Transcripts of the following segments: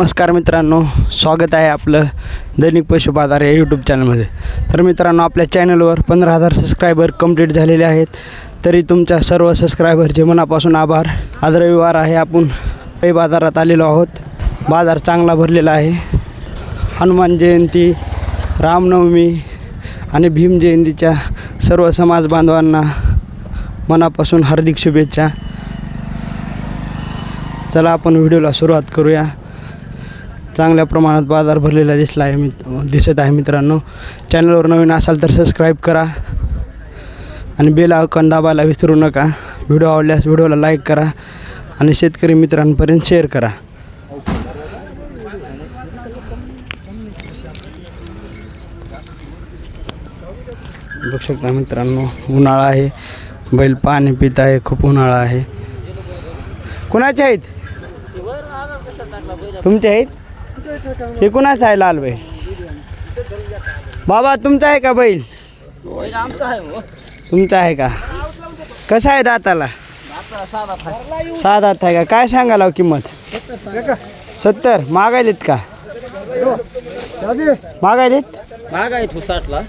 नमस्कार मित्रांनो स्वागत आहे आपलं दैनिक पशु बाजार या यूट्यूब चॅनलमध्ये तर मित्रांनो आपल्या चॅनलवर पंधरा हजार सबस्क्रायबर कंप्लीट झालेले आहेत. तरी तुमच्या सर्व सबस्क्रायबरचे मनापासून आभार. आज रविवार आहे आपण काही बाजारात आलेलो आहोत. बाजार चांगला भरलेला आहे. हनुमान जयंती रामनवमी आणि भीम जयंतीच्या सर्व समाज बांधवांना मनापासून हार्दिक शुभेच्छा. चला आपण व्हिडिओला सुरुवात करूया. चांगल्या प्रमाणात बाजार भरलेला दिसला आहे मित दिसत आहे मित्रांनो. चॅनलवर नवीन असाल तर सबस्क्राईब करा. आणि बेल आयकॉन दाबायला विसरू नका. व्हिडिओ आवडल्यास व्हिडिओला लाईक करा. आणि शेतकरी मित्रांपर्यंत शेअर करा. बघू शकता मित्रांनो उन्हाळा आहे. बैल पाणी पित आहे. खूप उन्हाळा आहे. कुणाचे आहेत? तुमचे आहेत? हे कुणाचं आहे लाल बैल. बाबा तुमचा आहे का बैल? तुमचा आहे का? कसा आहे दाताला? सहा दात आहे का? काय सांगाल हो किंमत? सत्तर. मागायलेत का? मागायलेत तू साठला.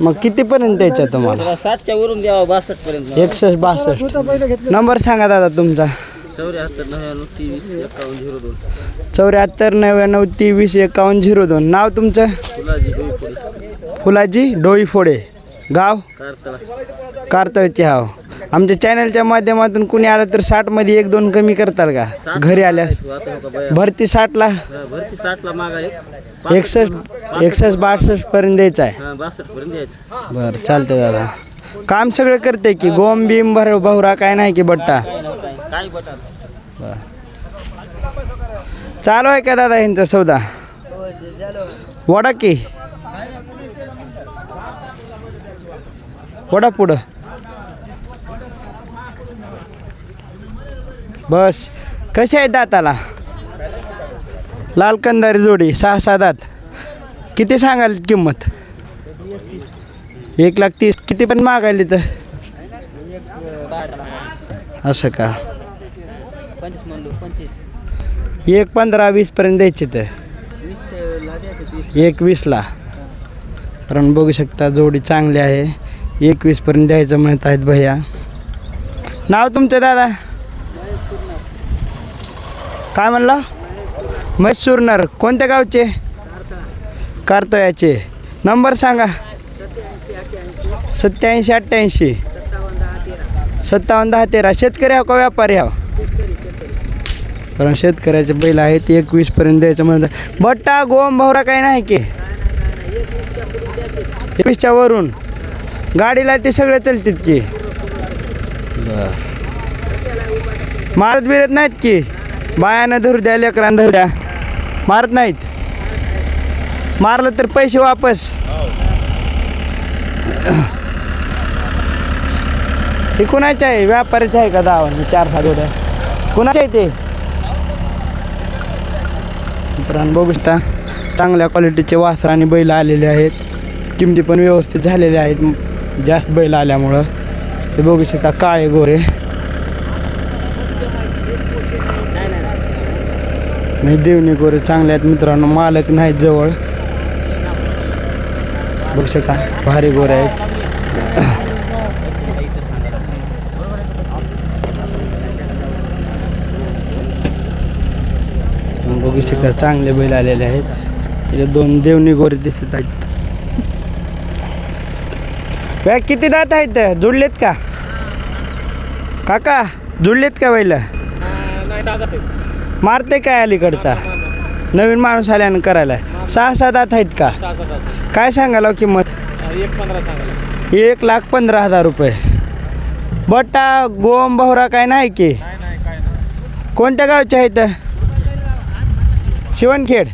मग कितीपर्यंत द्यायचं तुम्हाला? साठच्या वरून द्यावा बासष्ट पर्यंत एकसष्ट बासष्ट. नंबर सांगा दादा तुमचा. चौऱ्याहत्तर नव्याण्णव तेवीस एकावन्न झिरो दोन. चौऱ्याहत्तर नव्याण्णव तेवीस एकावन्न झिरो दोन नाव तुमचं? फुलाजी डोईपुरी फुलाजी डोई फोडे गाव? कारतळा कारतळचे हाव आमच्या चॅनलच्या माध्यमातून कुणी आलं तर साठमध्ये एक दोन कमी करताल का? घरी आल्यास. आता भरती साठला? हा, भरती साठला माग एकसष्ट एकसष्ट बासष्ट पर्यंत द्यायचं आहे. हा बासष्ट पर्यंत बरं चालतंय दादा. काम सगळं करते की? गोम बिम भर भवरा काय नाही की बट्टा? चालू आहे का दादा यांचा सौदा? वडा की? वडा पुढं. बस. कसे आहेत दाताला? लाल कंदारी जोडी सहा सहा दात. किती सांगाल किंमत? एक लाख तीस. किती पण मागायली तर असं का? पंचवीस म्हणलो पंचवीस. एक पंधरा वीसपर्यंत द्यायचे तर द्यायचं वीस. एक वीसला कारण बघू शकता जोडी चांगली आहे. एक वीसपर्यंत द्यायचं म्हणत आहेत भैया. नाव तुमचं दादा? काय म्हणलं? मैसूरनर कोणत्या गावचे? कारतळ्याचे. नंबर सांगा. सत्याऐंशी अठ्ठ्याऐंशी. सत्तावन्न दहा तेरा. शेतकरी हाव का व्यापारी हाव कारण शेतकऱ्याचे बैल आहेत एक वीसपर्यंत द्यायचं म्हणतात बट्टा गोम भवरा काही नाही की. एकवीसच्या वरून. गाडीला ते सगळे चलतात की. मारत बिरत नाहीत की. बायानं धरू द्या लेकरांना धरू द्या. मारत नाहीत. मारलं तर पैसे वापस. हे कुणाचे आहे? व्यापारीच आहे का दहा चार सात होत्या कुणाचे आहे ते? मित्रांनो बघू शकता चांगल्या क्वालिटीचे वासर आणि बैल आलेले आहेत. किमती पण व्यवस्थित झालेल्या आहेत. जास्त बैल आल्यामुळं. ते बघू शकता काळे गोरे. नाही देवणी गोरे चांगले आहेत मित्रांनो. मालक नाहीत जवळ. बघू शकता भारी गोरे आहेत. बघू शकता चांगले बैल आलेले आहेत. इथे दोन देवणी गोरे दिसत आहेत. बॅग किती दात आहेत? जुडलेत का? काका जुडलेत का बैल? मारते काय अलीकडचा? नवीन माणूस आल्यानं करायला. सहा सहा दात आहेत का? काय सांगाल हो किंमत? एक सांगायला. लाख पंधरा हजार रुपये. बट्टा गोम बहुरा काय नाही की? कोणत्या गावचे आहेत? शिवणखेड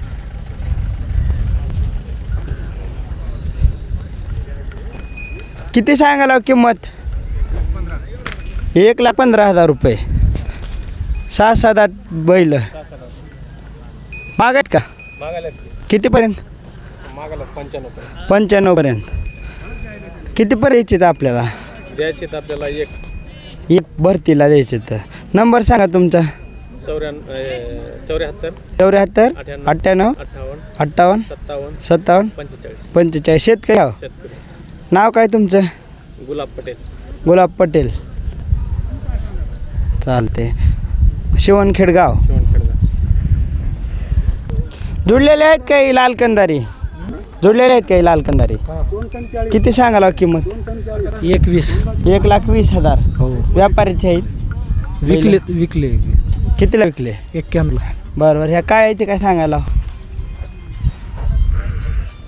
किती सांगाल हो किंमत? एक लाख पंधरा हजार रुपये. सहा सात बैल. मागत का? कितीपर्यंत मागायला पंच्याण्णव पर्यंत पंच्याण्णवपर्यंत. कितीपर्यंत यायचे आपल्याला? द्यायचे आपल्याला एक. एक भरतीला द्यायचे तर नंबर सांगा तुमचा. चौऱ्याण्णव चौऱ्याहत्तर. चौऱ्याहत्तर अठ्ठ्याण्णव अठ्ठावन्न अठ्ठावन्न सत्तावन्न सत्तावन्न पंचेचाळीस. पंचेचाळीस. शेतकरी आहो. शेतकरी. नाव काय तुमचं? गुलाब पटेल. गुलाब पटेल. चालते शिवणखेड गाव शिवणखेडचा जुडलेले आहेत काही लाल कंदारी? जुडलेले आहेत काही लाल कंदारी? किती सांगाला किंमत? एकवीस. एक लाख वीस हजार. हो. व्यापारीचे आहेत? विकले विकले. कितीला विकले? एक्क्याण्णवला. बरं बरं ह्या काळ्याचे काय सांगायला?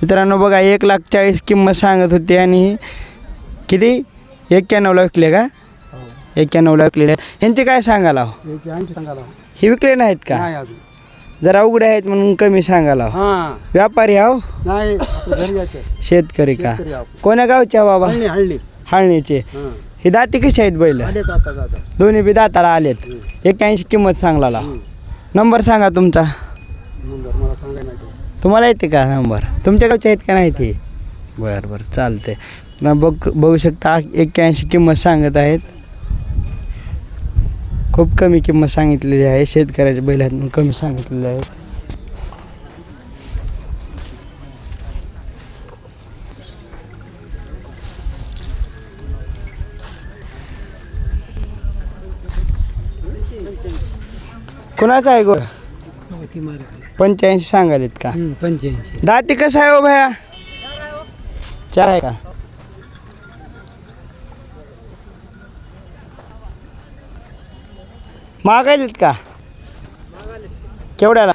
मित्रांनो बघा एक लाख चाळीस किंमत सांगत होती आणि किती? एक्क्याण्णवला विकले का? एक्क्याण्णवला विकलेले. आहेत ह्यांचे काय सांगायला? हे विकले नाहीत का? जरा उघडे आहेत म्हणून कमी सांगायला. हा. व्यापारी आहो. नाही आपलं घरी जायचं शेतकरी का? शेतकरी आहो. कोण्या गावच्या बाबा? हळणी हळणी. हाळणीचे. हा. हे दाती कशी आहेत बैल? आलेत आता जाता दोन्ही बी दाताला आलेत. एक्याऐंशी किंमत सांगला नंबर सांगा तुमचा. नंबर मला सांगाय नाही तो. तुम्हाला येते का नंबर? तुमच्या गावचे आहेत का नाही ते? बरं बरं चालते न बघ बघू शकता एक्क्याऐंशी किंमत सांगत आहेत. खूप कमी किंमत सांगितलेली आहे. शेतकऱ्याच्या बैलात कमी सांगितलेली आहे. कुणाचा आहे गोळ पंच्याऐंशी सांगालेत का? पंच्याऐंशी. दाती कसं आहे हो भया? चार आहे का? मागायलेत का? केवढ्याला?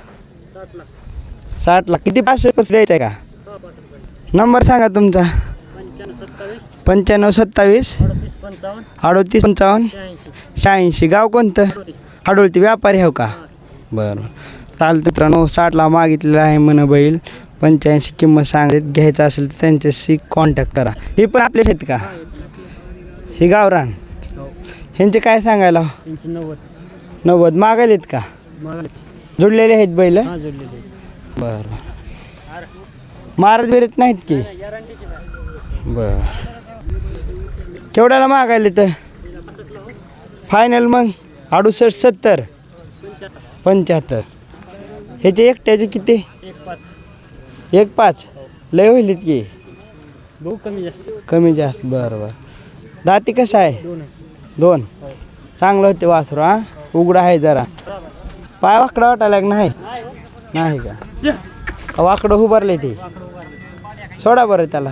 साठ लाख. किती पाचशे पैसे द्यायचं आहे का? नंबर सांगा तुमचा. पंच्याण्णव सत्तावीस. अडोतीस पंचावन्न. शहाऐंशी. गाव कोणतं? आडोळती व्यापारी हो का? बरं. चालतं मित्रांनो साठला मागितलेलं आहे म्हण बैल. पंच्याऐंशी किंमत सांगितली घ्यायचं असेल तर त्यांच्याशी कॉन्टॅक्ट करा. हे पण आपलेच आहेत का? हे गावरान. ह्यांचे काय सांगायला नव्वद. नव्वद. मागायलेत का? जुडलेले आहेत बैल? बरं. मारत बिरत नाहीत की? बर. केवढ्याला मागायले तर फायनल मग? अडुसष्ट सत्तर. पंच्याहत्तर. ह्याचे एकट्याचे किती? एक पाच. लय होईल की. कमी जास्त. कमी जास्त. बरं बरं. दाती कसं आहे? दोन दोन. चांगलं होते वासरू हा? उघडा आहे जरा. पाय वाकडा वाटायला का नाही? नाही का? का वाकडं उभारले ते. सोडा बरं त्याला.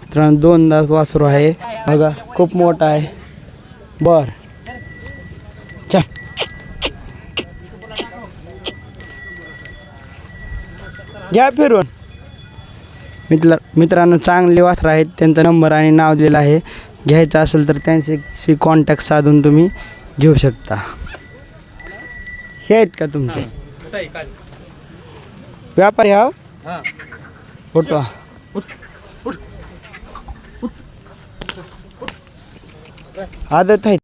मित्रांनो दोन दास वासरू आहे. बघा खूप मोठा आहे. बर. चल. घ्या फिरून. मित्र मित्रांनो चांगले वासरं आहेत. त्यांचा नंबर आणि नाव दिलेलं आहे. घ्यायचं असेल तर त्यांच्याशी कॉन्टॅक्ट साधून तुम्ही घेऊ शकता. हे आहेत का तुमचे? व्यापारी हा. फोटो आदत आहेत